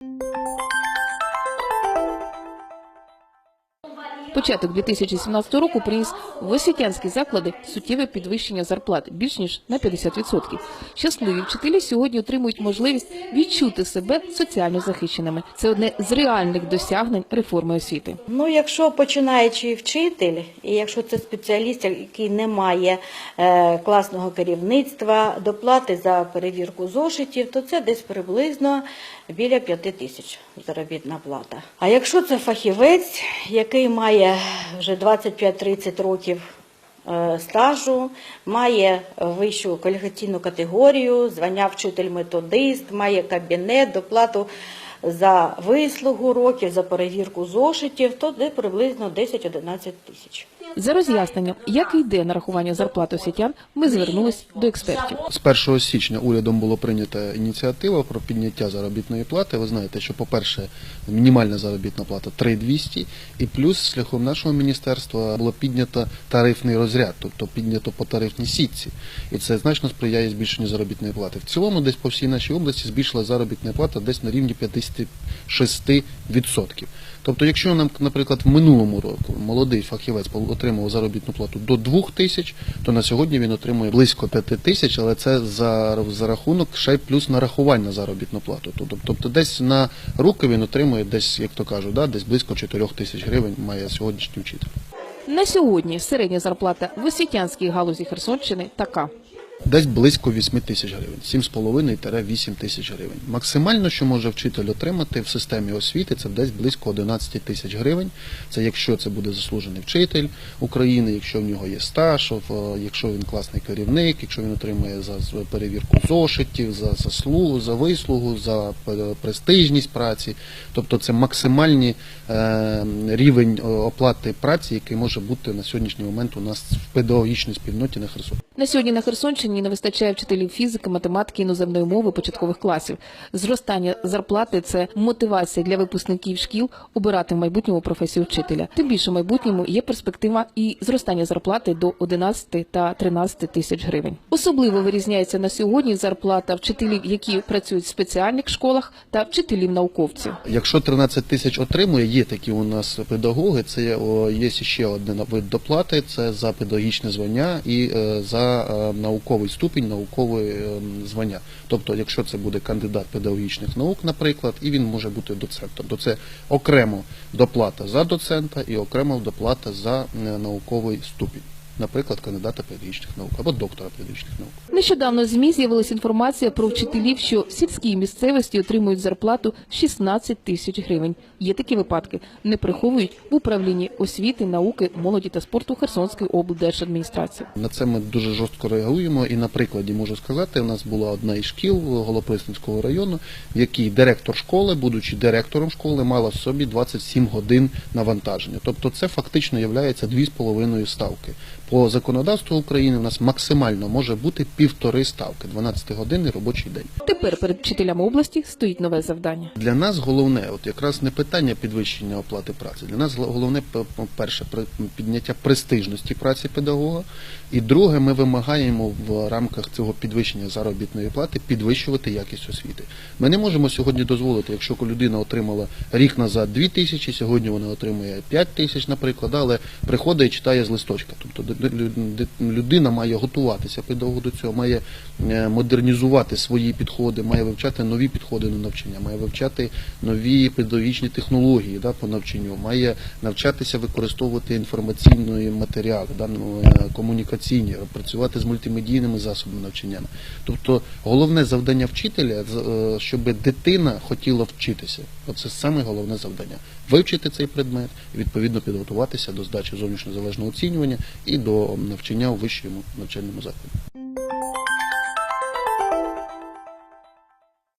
Música Початок 2017 року приніс в освітянські заклади суттєве підвищення зарплат більш ніж на 50%. Щасливі вчителі сьогодні отримують можливість відчути себе соціально захищеними. Це одне з реальних досягнень реформи освіти. Ну, якщо починаючий вчитель, і якщо це спеціаліст, який не має е, класного керівництва, доплати за перевірку зошитів, то це десь приблизно біля 5 тисяч заробітна плата. А якщо це фахівець, який має вже 25-30 років е, стажу, має вищу кваліфікаційну категорію, звання вчитель-методист, має кабінет, доплату за вислугу років, за перевірку зошитів, то де приблизно 10-11 тисяч. За роз'ясненням, як йде нарахування зарплати освітян, ми звернулись до експертів. З 1 січня урядом було прийнята ініціатива про підняття заробітної плати. Ви знаєте, що, по-перше, мінімальна заробітна плата 3200, і плюс шляхом нашого міністерства було піднято тарифний розряд, тобто піднято по тарифній сітці. І це значно сприяє збільшенню заробітної плати. В цілому, десь по всій нашій області збільшила заробітна плата десь на рівні 56%. Тобто, якщо нам, наприклад, в минулому року молодий фахівець отримував заробітну плату до 2 тисяч, то на сьогодні він отримує близько 5 тисяч, але це за, за рахунок ще й плюс нарахувань на заробітну плату. Тобто, тобто десь на руки він отримує десь, як то кажуть, да, десь близько 4 тисяч гривень має сьогоднішній вчитель. На сьогодні середня зарплата в освітянській галузі Херсонщини така. Десь близько 8 тисяч гривень, 7,5-8 тисяч гривень. Максимально, що може вчитель отримати в системі освіти, це десь близько 11 тисяч гривень. Це якщо це буде заслужений вчитель України, якщо в нього є стаж, якщо він класний керівник, якщо він отримує за перевірку зошитів, за заслугу, за вислугу, за престижність праці. Тобто це максимальний е, рівень е, оплати праці, який може бути на сьогоднішній момент у нас в педагогічній спільноті на Херсоні. На сьогодні на Херсонщині не вистачає вчителів фізики, математики, іноземної мови початкових класів. Зростання зарплати це мотивація для випускників шкіл обирати в майбутньому професію вчителя. Тим більше в майбутньому є перспектива і зростання зарплати до 11 та 13 тисяч гривень. Особливо вирізняється на сьогодні зарплата вчителів, які працюють в спеціальних школах, та вчителів науковців. Якщо 13 тисяч отримує, є такі у нас педагоги. Це є, о, є ще один вид доплати. Це за педагогічне звання і е, за е, науковий ступінь, наукове е, звання. Тобто, якщо це буде кандидат педагогічних наук, наприклад, і він може бути доцентом, то це окремо доплата за доцента і окремо доплата за е, науковий ступінь, наприклад, кандидата педагогічних наук або доктора педагогічних наук. Нещодавно в ЗМІ з'явилася інформація про вчителів, що в сільській місцевості отримують зарплату 16 тисяч гривень. Є такі випадки, не приховують в управлінні освіти, науки, молоді та спорту Херсонської облдержадміністрації. На це ми дуже жорстко реагуємо. І на прикладі можу сказати, у нас була одна із шкіл Голоприсненського району, в якій директор школи, будучи директором школи, мала в собі 27 годин навантаження. Тобто це фактично є 2,5 ставки. По законодавству України у нас максимально може бути півтори ставки, 12-годинний робочий день. Тепер перед вчителями області стоїть нове завдання. Для нас головне, от якраз не питання підвищення оплати праці. Для нас головне перше підняття престижності праці педагога. І друге, ми вимагаємо в рамках цього підвищення заробітної плати підвищувати якість освіти. Ми не можемо сьогодні дозволити, якщо людина отримала рік назад 2 тисячі, сьогодні вона отримує 5 тисяч, наприклад, але приходить і читає з листочка. Тобто людина має готуватися педагог до цього, має е, модернізувати свої підходи, має вивчати нові підходи до навчання, має вивчати нові педагогічні технології да, по навчанню, має навчатися використовувати інформаційні матеріали, да, ну, е, комунікаційні, працювати з мультимедійними засобами навчання. Тобто головне завдання вчителя, е, щоб дитина хотіла вчитися. Оце саме головне завдання. Вивчити цей предмет відповідно підготуватися до здачі зовнішньо залежного оцінювання і до навчання у вищому навчальному закладі.